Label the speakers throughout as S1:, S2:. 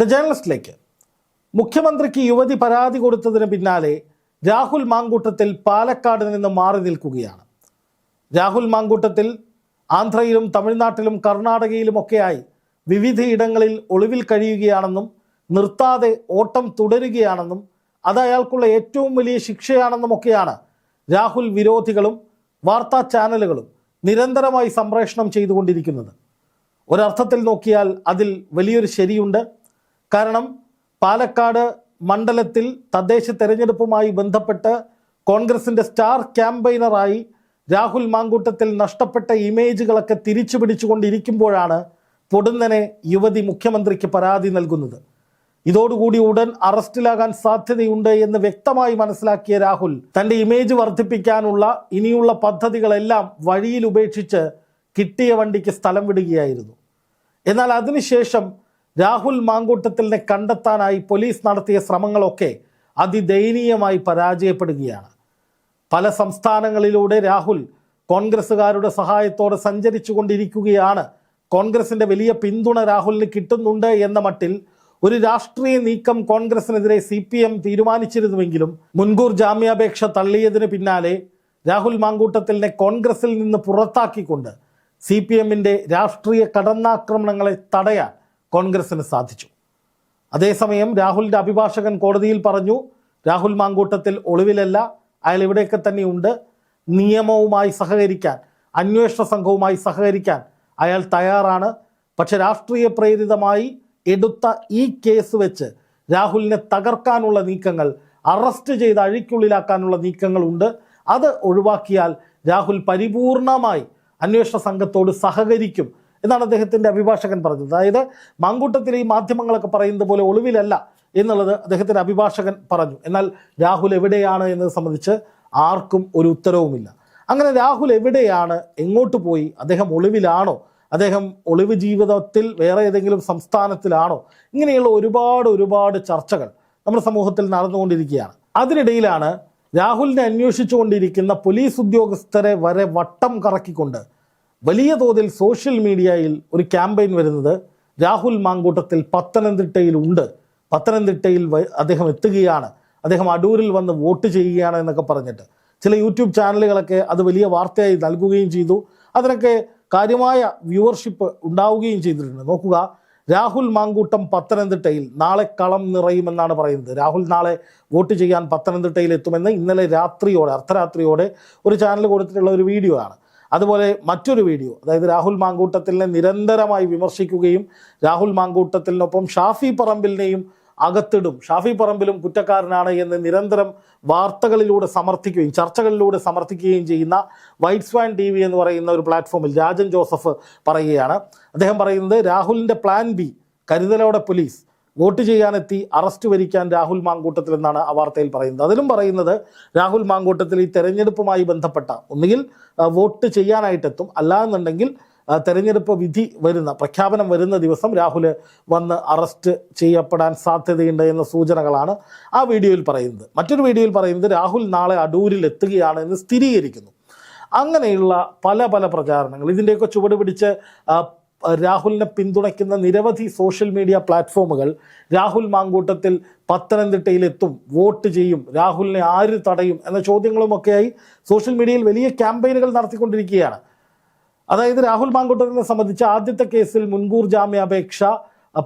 S1: The ജേർണലിസ്റ്റിലേക്ക് മുഖ്യമന്ത്രിക്ക് യുവതി പരാതി കൊടുത്തതിന് പിന്നാലെ രാഹുൽ മാങ്കൂട്ടത്തിൽ പാലക്കാട് നിന്ന് മാറി നിൽക്കുകയാണ്. രാഹുൽ മാങ്കൂട്ടത്തിൽ ആന്ധ്രയിലും തമിഴ്നാട്ടിലും കർണാടകയിലുമൊക്കെയായി വിവിധയിടങ്ങളിൽ ഒളിവിൽ കഴിയുകയാണെന്നും നിർത്താതെ ഓട്ടം തുടരുകയാണെന്നും അത് അയാൾക്കുള്ള ഏറ്റവും വലിയ ശിക്ഷയാണെന്നുമൊക്കെയാണ് രാഹുൽ വിരോധികളും വാർത്താ ചാനലുകളും നിരന്തരമായി സംപ്രേഷണം ചെയ്തുകൊണ്ടിരിക്കുന്നത്. ഒരർത്ഥത്തിൽ നോക്കിയാൽ അതിൽ വലിയൊരു ശരിയുണ്ട്. കാരണം പാലക്കാട് മണ്ഡലത്തിൽ തദ്ദേശ തെരഞ്ഞെടുപ്പുമായി ബന്ധപ്പെട്ട് കോൺഗ്രസിന്റെ സ്റ്റാർ ക്യാമ്പയിനറായി രാഹുൽ മാങ്കൂട്ടത്തിൽ നഷ്ടപ്പെട്ട ഇമേജുകളൊക്കെ തിരിച്ചു പിടിച്ചുകൊണ്ടിരിക്കുമ്പോഴാണ് പൊടുന്നനെ യുവതി മുഖ്യമന്ത്രിക്ക് പരാതി നൽകുന്നത്. ഇതോടുകൂടി ഉടൻ അറസ്റ്റിലാകാൻ സാധ്യതയുണ്ട് എന്ന് വ്യക്തമായി മനസ്സിലാക്കിയ രാഹുൽ തന്റെ ഇമേജ് വർദ്ധിപ്പിക്കാനുള്ള ഇനിയുള്ള പദ്ധതികളെല്ലാം വഴിയിൽ ഉപേക്ഷിച്ച് കിട്ടിയ വണ്ടിക്ക് സ്ഥലം വിടുകയായിരുന്നു. എന്നാൽ അതിനുശേഷം രാഹുൽ മാങ്കൂട്ടത്തിലിനെ കണ്ടെത്താനായി പോലീസ് നടത്തിയ ശ്രമങ്ങളൊക്കെ അതിദയനീയമായി പരാജയപ്പെടുകയാണ്. പല സംസ്ഥാനങ്ങളിലൂടെ രാഹുൽ കോൺഗ്രസ്സുകാരുടെ സഹായത്തോടെ സഞ്ചരിച്ചു കൊണ്ടിരിക്കുകയാണ് കോൺഗ്രസിന്റെ വലിയ പിന്തുണ രാഹുലിന് കിട്ടുന്നുണ്ട് എന്ന മട്ടിൽ ഒരു രാഷ്ട്രീയ നീക്കം കോൺഗ്രസിനെതിരെ സി പി എം തീരുമാനിച്ചിരുന്നുവെങ്കിലും മുൻകൂർ ജാമ്യാപേക്ഷ തള്ളിയതിന് പിന്നാലെ രാഹുൽ മാങ്കൂട്ടത്തിലിനെ കോൺഗ്രസിൽ നിന്ന് പുറത്താക്കിക്കൊണ്ട് സി പി എമ്മിന്റെ രാഷ്ട്രീയ കടന്നാക്രമണങ്ങളെ തടയാൻ കോൺഗ്രസിന് സാധിച്ചു. അതേസമയം രാഹുലിന്റെ അഭിഭാഷകൻ കോടതിയിൽ പറഞ്ഞു രാഹുൽ മാങ്കൂട്ടത്തിൽ ഒളിവിലല്ല അയാൾ ഇവിടെയൊക്കെ തന്നെയുണ്ട് നിയമവുമായി സഹകരിക്കാൻ അന്വേഷണ സംഘവുമായി സഹകരിക്കാൻ അയാൾ തയ്യാറാണ്. പക്ഷെ രാഷ്ട്രീയ പ്രേരിതമായി എടുത്ത ഈ കേസ് വെച്ച് രാഹുലിനെ തകർക്കാനുള്ള നീക്കങ്ങൾ അറസ്റ്റ് ചെയ്ത് അഴിക്കുള്ളിലാക്കാനുള്ള നീക്കങ്ങളുണ്ട് അത് ഒഴിവാക്കിയാൽ രാഹുൽ പരിപൂർണമായി അന്വേഷണ സംഘത്തോട് സഹകരിക്കും. എന്നാണ് അദ്ദേഹത്തിന്റെ അഭിഭാഷകൻ പറഞ്ഞത്. അതായത് മാങ്കൂട്ടത്തിലെ ഈ മാധ്യമങ്ങളൊക്കെ പറയുന്നത് പോലെ ഒളിവിലല്ല എന്നുള്ളത് അദ്ദേഹത്തിന്റെ അഭിഭാഷകൻ പറഞ്ഞു. എന്നാൽ രാഹുൽ എവിടെയാണ് എന്നത് സംബന്ധിച്ച് ആർക്കും ഒരു ഉത്തരവുമില്ല. അങ്ങനെ രാഹുൽ എവിടെയാണ് എങ്ങോട്ട് പോയി അദ്ദേഹം ഒളിവിലാണോ അദ്ദേഹം ഒളിവ് ജീവിതത്തിൽ വേറെ ഏതെങ്കിലും സംസ്ഥാനത്തിലാണോ ഇങ്ങനെയുള്ള ഒരുപാട് ഒരുപാട് ചർച്ചകൾ നമ്മുടെ സമൂഹത്തിൽ നടന്നുകൊണ്ടിരിക്കുകയാണ്. അതിനിടയിലാണ് രാഹുലിനെ അന്വേഷിച്ചുകൊണ്ടിരിക്കുന്ന പോലീസ് ഉദ്യോഗസ്ഥരെ വരെ വട്ടം കറക്കിക്കൊണ്ട് വലിയ തോതിൽ സോഷ്യൽ മീഡിയയിൽ ഒരു ക്യാമ്പയിൻ വരുന്നത് രാഹുൽ മാങ്കൂട്ടത്തിൽ പത്തനംതിട്ടയിൽ ഉണ്ട്. പത്തനംതിട്ടയിൽ അദ്ദേഹം എത്തുകയാണ്. അദ്ദേഹം അടൂരിൽ വന്ന് വോട്ട് ചെയ്യുകയാണ് എന്നൊക്കെ പറഞ്ഞിട്ട്. ചില യൂട്യൂബ് ചാനലുകളൊക്കെ അത് വലിയ വാർത്തയായി നൽകുകയും ചെയ്തു. അതിനൊക്കെ കാര്യമായ വ്യൂവർഷിപ്പ് ഉണ്ടാവുകയും ചെയ്തിട്ടുണ്ട്. നോക്കുക രാഹുൽ മാങ്കൂട്ടം പത്തനംതിട്ടയിൽ നാളെ കളം നിറയുമെന്നാണ് പറയുന്നത്. രാഹുൽ നാളെ വോട്ട് ചെയ്യാൻ പത്തനംതിട്ടയിൽ എത്തുമെന്ന് ഇന്നലെ രാത്രിയോടെ അർദ്ധരാത്രിയോടെ ഒരു ചാനൽ കൊടുത്തിട്ടുള്ള ഒരു വീഡിയോ ആണ് അതുപോലെ മറ്റൊരു വീഡിയോ അതായത് രാഹുൽ മാങ്കൂട്ടത്തിലിനെ നിരന്തരമായി വിമർശിക്കുകയും രാഹുൽ മാങ്കൂട്ടത്തിലിനൊപ്പം ഷാഫി പറമ്പിലിനെയും അകത്തിടും. ഷാഫി പറമ്പിലും കുറ്റക്കാരനാണ് എന്ന് നിരന്തരം വാർത്തകളിലൂടെ സമർത്ഥിക്കുകയും ചർച്ചകളിലൂടെ സമർത്ഥിക്കുകയും ചെയ്യുന്ന വൈറ്റ് സ്വാൻ ടി വി എന്ന് പറയുന്ന ഒരു പ്ലാറ്റ്ഫോമിൽ രാജൻ ജോസഫ് പറയുകയാണ്. അദ്ദേഹം പറയുന്നത് രാഹുലിന്റെ പ്ലാൻ ബി കരുതലോടെ പോലീസ് വോട്ട് ചെയ്യാനെത്തി അറസ്റ്റ് വരിക്കാൻ രാഹുൽ മാങ്കൂട്ടത്തിൽ എന്നാണ് ആ വാർത്തയിൽ പറയുന്നത്. അതിലും പറയുന്നത് രാഹുൽ മാങ്കൂട്ടത്തിൽ ഈ തെരഞ്ഞെടുപ്പുമായി ബന്ധപ്പെട്ട ഒന്നുകിൽ വോട്ട് ചെയ്യാനായിട്ടെത്തും അല്ലാന്നുണ്ടെങ്കിൽ തെരഞ്ഞെടുപ്പ് വിധി വരുന്ന പ്രഖ്യാപനം വരുന്ന ദിവസം രാഹുൽ വന്ന് അറസ്റ്റ് ചെയ്യപ്പെടാൻ സാധ്യതയുണ്ട് എന്ന സൂചനകളാണ് ആ വീഡിയോയിൽ പറയുന്നത്. മറ്റൊരു വീഡിയോയിൽ പറയുന്നത് രാഹുൽ നാളെ അടൂരിൽ എത്തുകയാണ് എന്ന് സ്ഥിരീകരിക്കുന്നു. അങ്ങനെയുള്ള പല പല പ്രചാരണങ്ങൾ ഇതിന്റെയൊക്കെ ചുവട് പിടിച്ച് രാഹുലിനെ പിന്തുണയ്ക്കുന്ന നിരവധി സോഷ്യൽ മീഡിയ പ്ലാറ്റ്ഫോമുകൾ രാഹുൽ മാങ്കൂട്ടത്തിൽ പത്തനംതിട്ടയിലെത്തും വോട്ട് ചെയ്യും രാഹുലിനെ ആര് തടയും എന്ന ചോദ്യങ്ങളുമൊക്കെയായി സോഷ്യൽ മീഡിയയിൽ വലിയ ക്യാമ്പയിനുകൾ നടത്തിക്കൊണ്ടിരിക്കുകയാണ്. അതായത് രാഹുൽ മാങ്കൂട്ടത്തിനെ സംബന്ധിച്ച് ആദ്യത്തെ കേസിൽ മുൻകൂർ ജാമ്യാപേക്ഷ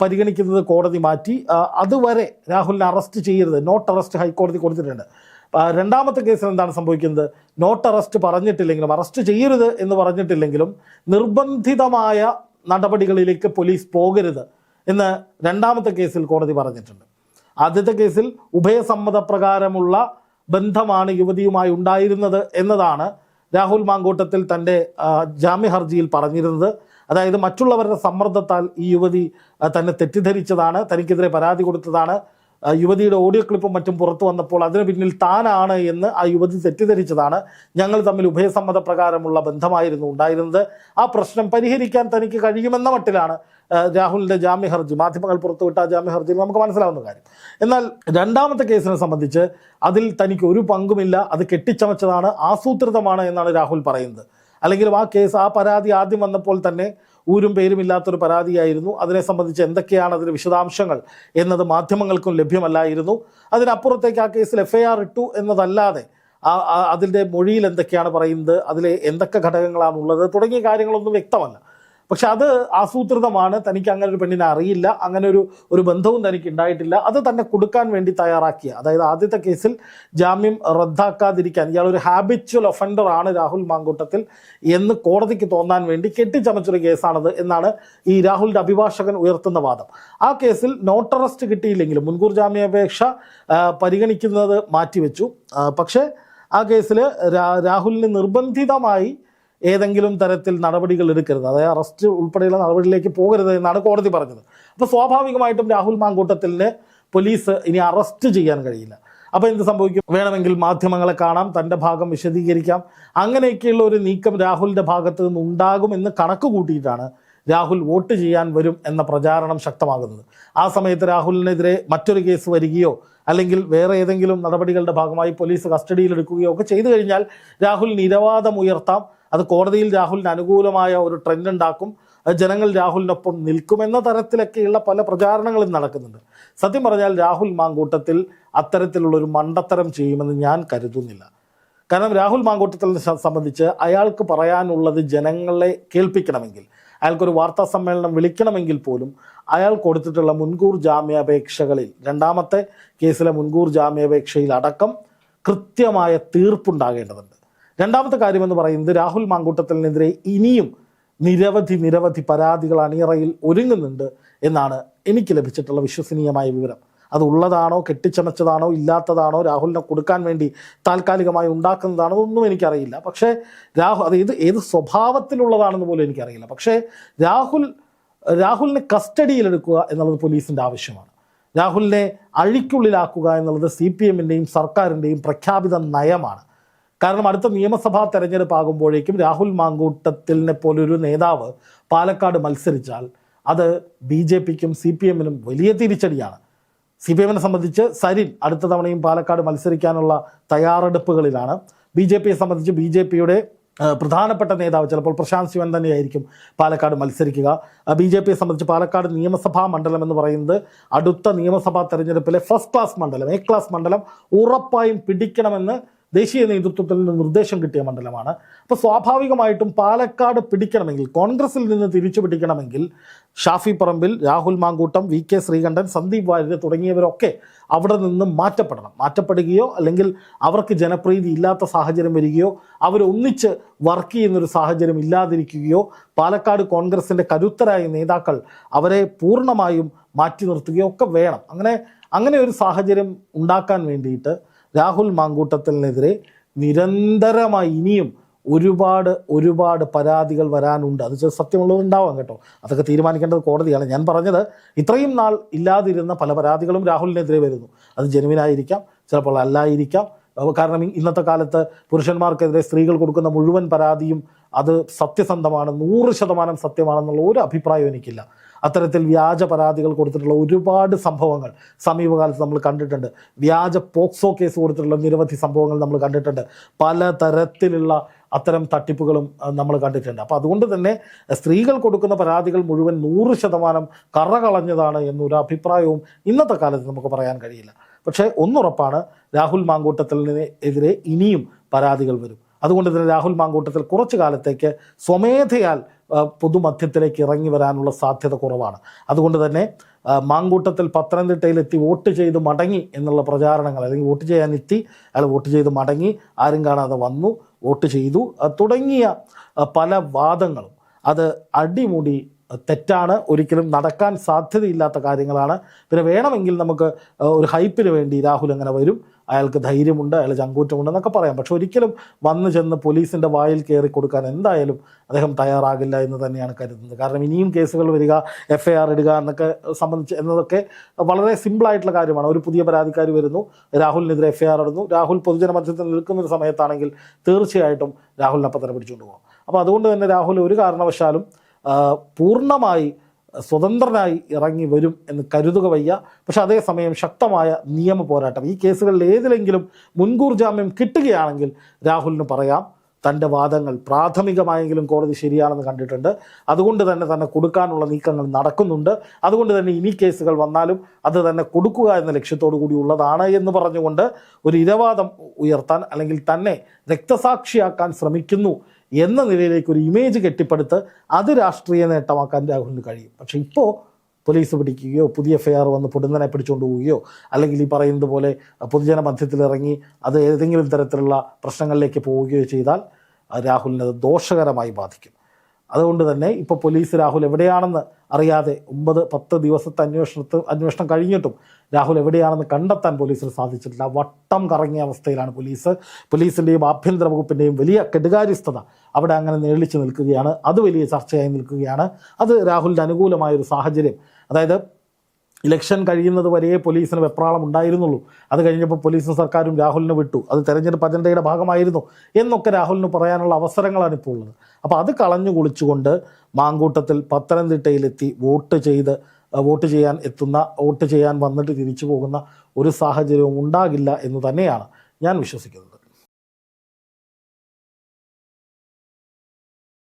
S1: പരിഗണിക്കുന്നത് കോടതി മാറ്റി. അതുവരെ രാഹുലിനെ അറസ്റ്റ് ചെയ്യരുത് നോട്ട് അറസ്റ്റ് ഹൈക്കോടതി കൊടുത്തിട്ടുണ്ട്. രണ്ടാമത്തെ കേസിൽ എന്താണ് സംഭവിക്കുന്നത്? നോട്ട് അറസ്റ്റ് പറഞ്ഞിട്ടില്ലെങ്കിലും അറസ്റ്റ് ചെയ്യരുത് എന്ന് പറഞ്ഞിട്ടില്ലെങ്കിലും നിർബന്ധിതമായ നടപടികളിലേക്ക് പോലീസ് പോകരുത് എന്ന് രണ്ടാമത്തെ കേസിൽ കോടതി പറഞ്ഞിട്ടുണ്ട്. ആദ്യത്തെ കേസിൽ ഉഭയസമ്മതപ്രകാരമുള്ള ബന്ധമാണ് യുവതിയുമായി ഉണ്ടായിരുന്നത് എന്നതാണ് രാഹുൽ മാങ്കൂട്ടത്തിൽ തന്റെ ജാമ്യ ഹർജിയിൽ പറഞ്ഞിരുന്നത്. അതായത് മറ്റുള്ളവരുടെ സമ്മർദ്ദത്താൽ ഈ യുവതി തന്നെ തെറ്റിദ്ധരിച്ചതാണ് തനിക്കെതിരെ പരാതി കൊടുത്തതാണ്. യുവതിയുടെ ഓഡിയോ ക്ലിപ്പും മറ്റും പുറത്തു വന്നപ്പോൾ അതിന് പിന്നിൽ താനാണ് എന്ന് ആ യുവതി തെറ്റിദ്ധരിച്ചതാണ്. ഞങ്ങൾ തമ്മിൽ ഉഭയസമ്മത പ്രകാരമുള്ള ബന്ധമായിരുന്നു ഉണ്ടായിരുന്നത്. ആ പ്രശ്നം പരിഹരിക്കാൻ തനിക്ക് കഴിയുമെന്ന മട്ടിലാണ് രാഹുലിന്റെ ജാമ്യ ഹർജി. മാധ്യമങ്ങൾ പുറത്തുവിട്ട ജാമ്യ ഹർജിയിൽ നമുക്ക് മനസ്സിലാവുന്ന കാര്യം. എന്നാൽ രണ്ടാമത്തെ കേസിനെ സംബന്ധിച്ച് അതിൽ തനിക്ക് ഒരു പങ്കുമില്ല അത് കെട്ടിച്ചമച്ചതാണ് ആസൂത്രിതമാണ് എന്നാണ് രാഹുൽ പറയുന്നത്. അല്ലെങ്കിൽ ആ കേസ് ആ പരാതി ആദ്യം വന്നപ്പോൾ തന്നെ ഊരും പേരുമില്ലാത്തൊരു പരാതിയായിരുന്നു. അതിനെ സംബന്ധിച്ച് എന്തൊക്കെയാണ് അതിന്റെ വിശദാംശങ്ങൾ എന്നത് മാധ്യമങ്ങൾക്കും ലഭ്യമല്ലായിരുന്നു. അതിനപ്പുറത്തേക്ക് ആ കേസിൽ എഫ് ഐ ആർ ഇട്ടു എന്നതല്ലാതെ ആ- അതിന്റെ മൊഴിയിൽ എന്തൊക്കെയാണ് പറയുന്നത് അതിലെ എന്തൊക്കെ ഘടകങ്ങളാണുള്ളത് തുടങ്ങിയ കാര്യങ്ങളൊന്നും വ്യക്തമല്ല. പക്ഷെ അത് ആസൂത്രിതമാണ്. തനിക്ക് അങ്ങനെ ഒരു പെണ്ണിനെ അറിയില്ല. അങ്ങനെ ഒരു ഒരു ബന്ധവും തനിക്ക് ഉണ്ടായിട്ടില്ല. അത് തന്നെ കൊടുക്കാൻ വേണ്ടി തയ്യാറാക്കിയ അതായത് ആദ്യത്തെ കേസിൽ ജാമ്യം റദ്ദാക്കാതിരിക്കാൻ ഇയാൾ ഒരു ഹാബിച്വൽ ഒഫൻഡർ ആണ് രാഹുൽ മാങ്കൂട്ടത്തിൽ എന്ന് കോടതിക്ക് തോന്നാൻ വേണ്ടി കെട്ടിച്ചമച്ചൊരു കേസാണത് എന്നാണ് ഈ രാഹുലിന്റെ അഭിഭാഷകൻ ഉയർത്തുന്ന വാദം. ആ കേസിൽ നോട്ട് അറസ്റ്റ് കിട്ടിയില്ലെങ്കിലും മുൻകൂർ ജാമ്യാപേക്ഷ പരിഗണിക്കുന്നത് മാറ്റിവെച്ചു. പക്ഷേ ആ കേസിൽ രാഹുലിന് നിർബന്ധിതമായി ഏതെങ്കിലും തരത്തിൽ നടപടികൾ എടുക്കരുത്. അതായത് അറസ്റ്റ് ഉൾപ്പെടെയുള്ള നടപടിയിലേക്ക് പോകരുത് എന്നാണ് കോടതി പറഞ്ഞത്. അപ്പോൾ സ്വാഭാവികമായിട്ടും രാഹുൽ മാങ്കൂട്ടത്തിലിനെ പോലീസ് ഇനി അറസ്റ്റ് ചെയ്യാൻ കഴിയില്ല. അപ്പോൾ എന്ത് സംഭവിക്കും? വേണമെങ്കിൽ മാധ്യമങ്ങളെ കാണാം തന്റെ ഭാഗം വിശദീകരിക്കാം. അങ്ങനെയൊക്കെയുള്ള ഒരു നീക്കം രാഹുലിന്റെ ഭാഗത്ത് നിന്ന് ഉണ്ടാകും എന്ന് കണക്ക് കൂട്ടിയിട്ടാണ് രാഹുൽ വോട്ട് ചെയ്യാൻ വരും എന്ന പ്രചാരണം ശക്തമാകുന്നത്. ആ സമയത്ത് രാഹുലിനെതിരെ മറ്റൊരു കേസ് വരികയോ അല്ലെങ്കിൽ വേറെ ഏതെങ്കിലും നടപടികളുടെ ഭാഗമായി പോലീസ് കസ്റ്റഡിയിലെടുക്കുകയോ ഒക്കെ ചെയ്തു കഴിഞ്ഞാൽ രാഹുൽ നിരവാദം ഉയർത്താം. അത് കോടതിയിൽ രാഹുലിന് അനുകൂലമായ ഒരു ട്രെൻഡ് ഉണ്ടാക്കും. അത് ജനങ്ങൾ രാഹുലിനൊപ്പം നിൽക്കുമെന്ന തരത്തിലൊക്കെയുള്ള പല പ്രചാരണങ്ങളും നടക്കുന്നുണ്ട്. സത്യം പറഞ്ഞാൽ രാഹുൽ മാങ്കൂട്ടത്തിൽ അത്തരത്തിലുള്ളൊരു മണ്ടത്തരം ചെയ്യുമെന്ന് ഞാൻ കരുതുന്നില്ല. കാരണം രാഹുൽ മാങ്കൂട്ടത്തിനെ സംബന്ധിച്ച് അയാൾക്ക് പറയാനുള്ളത് ജനങ്ങളെ കേൾപ്പിക്കണമെങ്കിൽ അയാൾക്കൊരു വാർത്താ സമ്മേളനം വിളിക്കണമെങ്കിൽ പോലും അയാൾ കൊടുത്തിട്ടുള്ള മുൻകൂർ ജാമ്യാപേക്ഷകളിൽ രണ്ടാമത്തെ കേസിലെ മുൻകൂർ ജാമ്യാപേക്ഷയിൽ അടക്കം കൃത്യമായ തീർപ്പുണ്ടാകേണ്ടതുണ്ട്. രണ്ടാമത്തെ കാര്യം എന്ന് പറയുന്നത് രാഹുൽ മാങ്കൂട്ടത്തിനെതിരെ ഇനിയും നിരവധി നിരവധി പരാതികൾ അണിയറയിൽ ഒരുങ്ങുന്നുണ്ട് എന്നാണ് എനിക്ക് ലഭിച്ചിട്ടുള്ള വിശ്വസനീയമായ വിവരം. അത് ഉള്ളതാണോ കെട്ടിച്ചമച്ചതാണോ ഇല്ലാത്തതാണോ രാഹുലിനെ കൊടുക്കാൻ വേണ്ടി താൽക്കാലികമായി ഉണ്ടാക്കുന്നതാണോ ഒന്നും എനിക്കറിയില്ല. പക്ഷേ രാഹുൽ അത് ഏത് ഏത് സ്വഭാവത്തിലുള്ളതാണെന്ന് പോലും എനിക്കറിയില്ല. പക്ഷേ രാഹുൽ രാഹുലിനെ കസ്റ്റഡിയിലെടുക്കുക എന്നുള്ളത് പോലീസിന്റെ ആവശ്യമാണ്. രാഹുലിനെ അഴിക്കുള്ളിലാക്കുക എന്നുള്ളത് സി പി എമ്മിന്റെയും സർക്കാരിന്റെയും പ്രഖ്യാപിത നയമാണ്. കാരണം അടുത്ത നിയമസഭാ തെരഞ്ഞെടുപ്പ് ആകുമ്പോഴേക്കും രാഹുൽ മാങ്കൂട്ടത്തിലിനെ പോലൊരു നേതാവ് പാലക്കാട് മത്സരിച്ചാൽ അത് ബി ജെ പിക്കും സി പി എമ്മിനും വലിയ തിരിച്ചടിയാണ്. സി പി എമ്മിനെ സംബന്ധിച്ച് സരിൻ അടുത്ത തവണയും പാലക്കാട് മത്സരിക്കാനുള്ള തയ്യാറെടുപ്പുകളിലാണ്. ബി ജെ പിയെ സംബന്ധിച്ച് ബി ജെ പിയുടെ പ്രധാനപ്പെട്ട നേതാവ് ചിലപ്പോൾ പ്രശാന്ത് ശിവൻ തന്നെയായിരിക്കും പാലക്കാട് മത്സരിക്കുക. ബി ജെ പിയെ സംബന്ധിച്ച് പാലക്കാട് നിയമസഭാ മണ്ഡലം എന്ന് പറയുന്നത് അടുത്ത നിയമസഭാ തെരഞ്ഞെടുപ്പിലെ ഫസ്റ്റ് ക്ലാസ് മണ്ഡലം എ ക്ലാസ് മണ്ഡലം ഉറപ്പായും പിടിക്കണമെന്ന് ദേശീയ നേതൃത്വത്തിൽ നിന്ന് നിർദ്ദേശം കിട്ടിയ മണ്ഡലമാണ്. അപ്പോൾ സ്വാഭാവികമായിട്ടും പാലക്കാട് പിടിക്കണമെങ്കിൽ കോൺഗ്രസിൽ നിന്ന് തിരിച്ചു പിടിക്കണമെങ്കിൽ ഷാഫി പറമ്പിൽ രാഹുൽ മാങ്കൂട്ടം വി കെ ശ്രീകണ്ഠൻ സന്ദീപ് വാര്യർ തുടങ്ങിയവരൊക്കെ അവിടെ നിന്ന് മാറ്റപ്പെടണം. മാറ്റപ്പെടുകയോ അല്ലെങ്കിൽ അവർക്ക് ജനപ്രീതി ഇല്ലാത്ത സാഹചര്യം വരികയോ അവരൊന്നിച്ച് വർക്ക് ചെയ്യുന്നൊരു സാഹചര്യം ഇല്ലാതിരിക്കുകയോ പാലക്കാട് കോൺഗ്രസിന്റെ കരുത്തരായ നേതാക്കൾ അവരെ പൂർണമായും മാറ്റി നിർത്തുകയോ ഒക്കെ വേണം. അങ്ങനെ അങ്ങനെ ഒരു സാഹചര്യം ഉണ്ടാക്കാൻ വേണ്ടിയിട്ട് രാഹുൽ മാങ്കൂട്ടത്തിനെതിരെ നിരന്തരമായി ഇനിയും ഒരുപാട് ഒരുപാട് പരാതികൾ വരാനുണ്ട്. അത് സത്യമുള്ളതുണ്ടാവാം കേട്ടോ. അതൊക്കെ തീരുമാനിക്കേണ്ടത് കോടതിയാണ്. ഞാൻ പറഞ്ഞത് ഇത്രയും നാൾ ഇല്ലാതിരുന്ന പല പരാതികളും രാഹുലിനെതിരെ വരുന്നു. അത് ജനുവിനായിരിക്കാം ചിലപ്പോൾ അല്ലായിരിക്കാം കാരണം ഇന്നത്തെ കാലത്ത് പുരുഷന്മാർക്കെതിരെ സ്ത്രീകൾ കൊടുക്കുന്ന മുഴുവൻ പരാതിയും അത് സത്യസന്ധമാണ് നൂറ് ശതമാനം സത്യമാണെന്നുള്ള ഒരു അഭിപ്രായം എനിക്കില്ല. അത്തരത്തിൽ വ്യാജ പരാതികൾ കൊടുത്തിട്ടുള്ള ഒരുപാട് സംഭവങ്ങൾ സമീപകാലത്ത് നമ്മൾ കണ്ടിട്ടുണ്ട്. വ്യാജ പോക്സോ കേസ് കൊടുത്തിട്ടുള്ള നിരവധി സംഭവങ്ങൾ നമ്മൾ കണ്ടിട്ടുണ്ട്. പലതരത്തിലുള്ള അത്തരം തട്ടിപ്പുകളും നമ്മൾ കണ്ടിട്ടുണ്ട്. അപ്പോൾ അതുകൊണ്ട് തന്നെ സ്ത്രീകൾ കൊടുക്കുന്ന പരാതികൾ മുഴുവൻ നൂറ് ശതമാനം കറ കളഞ്ഞതാണ് എന്നൊരു അഭിപ്രായവും ഇന്നത്തെ കാലത്ത് നമുക്ക് പറയാൻ കഴിയില്ല. പക്ഷേ ഒന്നുറപ്പാണ് രാഹുൽ മാങ്കൂട്ടത്തിന് എതിരെ ഇനിയും പരാതികൾ വരും. അതുകൊണ്ട് തന്നെ രാഹുൽ മാങ്കൂട്ടത്തിൽ കുറച്ചു കാലത്തേക്ക് സ്വമേധയാൽ പൊതുമധ്യത്തിലേക്ക് ഇറങ്ങി വരാനുള്ള സാധ്യത കുറവാണ്. അതുകൊണ്ട് തന്നെ മാങ്കൂട്ടത്തിൽ പത്തനംതിട്ടയിലെത്തി വോട്ട് ചെയ്ത് മടങ്ങി എന്നുള്ള പ്രചാരണങ്ങൾ അല്ലെങ്കിൽ വോട്ട് ചെയ്യാനെത്തി അയാൾ വോട്ട് ചെയ്ത് മടങ്ങി ആരും കാണാതെ വന്നു വോട്ട് ചെയ്തു. തുടങ്ങിയ പല വാദങ്ങളും അത് അടിമുടി തെറ്റാണ് ഒരിക്കലും നടക്കാൻ സാധ്യതയില്ലാത്ത കാര്യങ്ങളാണ്. പിന്നെ വേണമെങ്കിൽ നമുക്ക് ഒരു ഹൈപ്പിന് വേണ്ടി രാഹുൽ അങ്ങനെ വരും? അയാൾക്ക് ധൈര്യമുണ്ട് അയാൾ ചങ്കൂറ്റമുണ്ട് എന്നൊക്കെ പറയാം. പക്ഷെ ഒരിക്കലും വന്നു ചെന്ന് പോലീസിന്റെ വായിൽ കയറി കൊടുക്കാൻ എന്തായാലും അദ്ദേഹം തയ്യാറാകില്ല എന്ന് തന്നെയാണ് കരുതുന്നത്. കാരണം ഇനിയും കേസുകൾ വരിക എഫ് ഐ ആർ ഇടുക എന്നൊക്കെ സംബന്ധിച്ച് എന്നതൊക്കെ വളരെ സിമ്പിളായിട്ടുള്ള കാര്യമാണ്. ഒരു പുതിയ പരാതിക്കാർ വരുന്നു രാഹുലിനെതിരെ എഫ് ഐ ആർ ഇടുന്നു. രാഹുൽ പൊതുജന മധ്യത്തിൽ നിൽക്കുന്ന ഒരു സമയത്താണെങ്കിൽ തീർച്ചയായിട്ടും രാഹുലിനെ തന്നെ പിടിച്ചുകൊണ്ട് പോകും. അപ്പോൾ അതുകൊണ്ട് തന്നെ രാഹുൽ ഒരു കാരണവശാലും പൂർണമായി സ്വതന്ത്രനായി ഇറങ്ങി വരും എന്ന് കരുതുക വയ്യ. പക്ഷെ അതേസമയം ശക്തമായ നിയമ പോരാട്ടം. ഈ കേസുകളിൽ ഏതിലെങ്കിലും മുൻകൂർ ജാമ്യം കിട്ടുകയാണെങ്കിൽ രാഹുലിന് പറയാം. തന്റെ വാദങ്ങൾ പ്രാഥമികമായെങ്കിലും കോടതി ശരിയാണെന്ന് കണ്ടിട്ടുണ്ട്. അതുകൊണ്ട് തന്നെ തന്നെ കൊടുക്കാനുള്ള നീക്കങ്ങൾ നടക്കുന്നുണ്ട്. അതുകൊണ്ട് തന്നെ ഇനി കേസുകൾ വന്നാലും അത് തന്നെ കൊടുക്കുക എന്ന ലക്ഷ്യത്തോടു കൂടി ഉള്ളതാണ് എന്ന് പറഞ്ഞുകൊണ്ട് ഒരു ഇരവാദം ഉയർത്താൻ അല്ലെങ്കിൽ തന്നെ രക്തസാക്ഷിയാക്കാൻ ശ്രമിക്കുന്നു എന്ന നിലയിലേക്ക് ഒരു ഇമേജ് കെട്ടിപ്പടുത്ത് അത് രാഷ്ട്രീയ നേട്ടമാക്കാൻ രാഹുലിന് കഴിയും. പക്ഷെ ഇപ്പോൾ പോലീസ് പിടിക്കുകയോ പുതിയ എഫ്ഐആർ വന്ന് പൊടുന്നനെ പിടിച്ചുകൊണ്ട് പോവുകയോ അല്ലെങ്കിൽ ഈ പറയുന്നത് പോലെ പൊതുജന ഇറങ്ങി അത് ഏതെങ്കിലും തരത്തിലുള്ള പ്രശ്നങ്ങളിലേക്ക് പോവുകയോ ചെയ്താൽ രാഹുലിന് അത് ദോഷകരമായി ബാധിക്കും. അതുകൊണ്ട് തന്നെ ഇപ്പോൾ പോലീസ് രാഹുൽ എവിടെയാണെന്ന് അറിയാതെ ഒമ്പത് പത്ത് ദിവസത്തെ അന്വേഷണത്ത് അന്വേഷണം കഴിഞ്ഞിട്ടും രാഹുൽ എവിടെയാണെന്ന് കണ്ടെത്താൻ പോലീസിന് സാധിച്ചിട്ടില്ല. വട്ടം കറങ്ങിയ അവസ്ഥയിലാണ് പോലീസ്. പോലീസിന്റെയും ആഭ്യന്തര വകുപ്പിന്റെയും വലിയ കെടുകാര്യസ്ഥത അവിടെ അങ്ങനെ നേളിച്ചു നിൽക്കുകയാണ്. അത് വലിയ ചർച്ചയായി നിൽക്കുകയാണ്. അത് രാഹുലിന്റെ അനുകൂലമായൊരു സാഹചര്യം അതായത് ഇലക്ഷൻ കഴിയുന്നത് വരെ പോലീസിന് വെപ്രാളം ഉണ്ടായിരുന്നുള്ളൂ. അത് കഴിഞ്ഞപ്പോൾ പോലീസും സർക്കാരും രാഹുലിനെ വിട്ടു. അത് തെരഞ്ഞെടുപ്പ് അജണ്ടയുടെ ഭാഗമായിരുന്നു എന്നൊക്കെ രാഹുലിന് പറയാനുള്ള അവസരങ്ങളാണ് ഇപ്പോൾ ഉള്ളത്. അപ്പോൾ അത് കളഞ്ഞു കുളിച്ചുകൊണ്ട് മാങ്കൂട്ടത്തിൽ പത്തനംതിട്ടയിലെത്തി വോട്ട് ചെയ്ത് വോട്ട് ചെയ്യാൻ എത്തുന്ന വോട്ട് ചെയ്യാൻ വന്നിട്ട് തിരിച്ചു പോകുന്ന ഒരു സാഹചര്യവും ഉണ്ടാകില്ല എന്ന് തന്നെയാണ് ഞാൻ വിശ്വസിക്കുന്നത്.